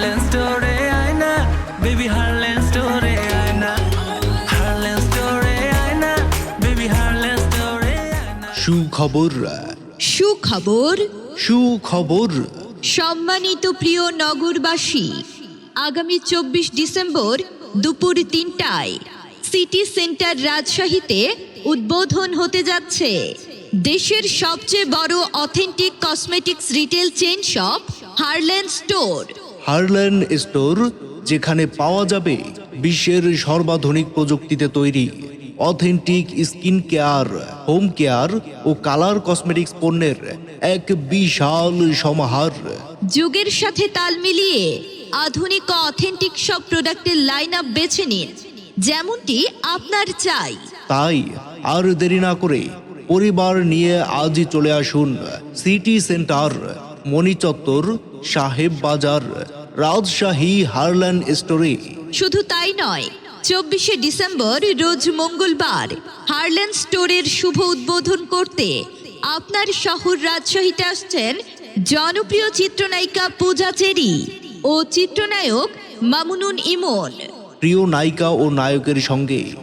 হারলেন স্টোরে আয়না বেবি হারলেন স্টোরে আয়না হারলেন স্টোরে আয়না বেবি হারলেন স্টোরে আয়না সুখবর। সুখবর। সুখবর। সম্মানিত প্রিয় নগরবাসী আগামী চব্বিশ ডিসেম্বর দুপুর তিনটায় সিটি সেন্টার রাজশাহীতে উদ্বোধন হতে যাচ্ছে দেশের সবচেয়ে বড় authentic cosmetics retail chain shop Harland store. Harland store যেখানে পাওয়া যাবে বিশ্বের সর্বাধুনিক প্রযুক্তিতে তৈরি authentic skin care home care ও কালার কসমেটিক্স পণ্যের এক বিশাল সমাহার। যুগের সাথে তাল মিলিয়ে আধুনিক ও অথেন্টিক সব প্রোডাক্টের লাইন আপ বেছে নিন যেমনটি আপনার চাই। তাই আর দেরি না করে পরিবার নিয়ে আজই চলে আসুন সিটি সেন্টার মণিচত্বর সাহেব বাজার রাজশাহী হারল্যান্ড স্টোরে। শুধু তাই নয় চব্বিশে ডিসেম্বর রোজ মঙ্গলবার হারল্যান্ড স্টোরের শুভ উদ্বোধন করতে আপনার শহর রাজশাহীতে আসছেন জনপ্রিয় চিত্রনায়িকা পূজা চেরি ও চিত্রনায়ক মামুনুন ইমন। প্রিয় নায়িকা ও নায়কের সঙ্গে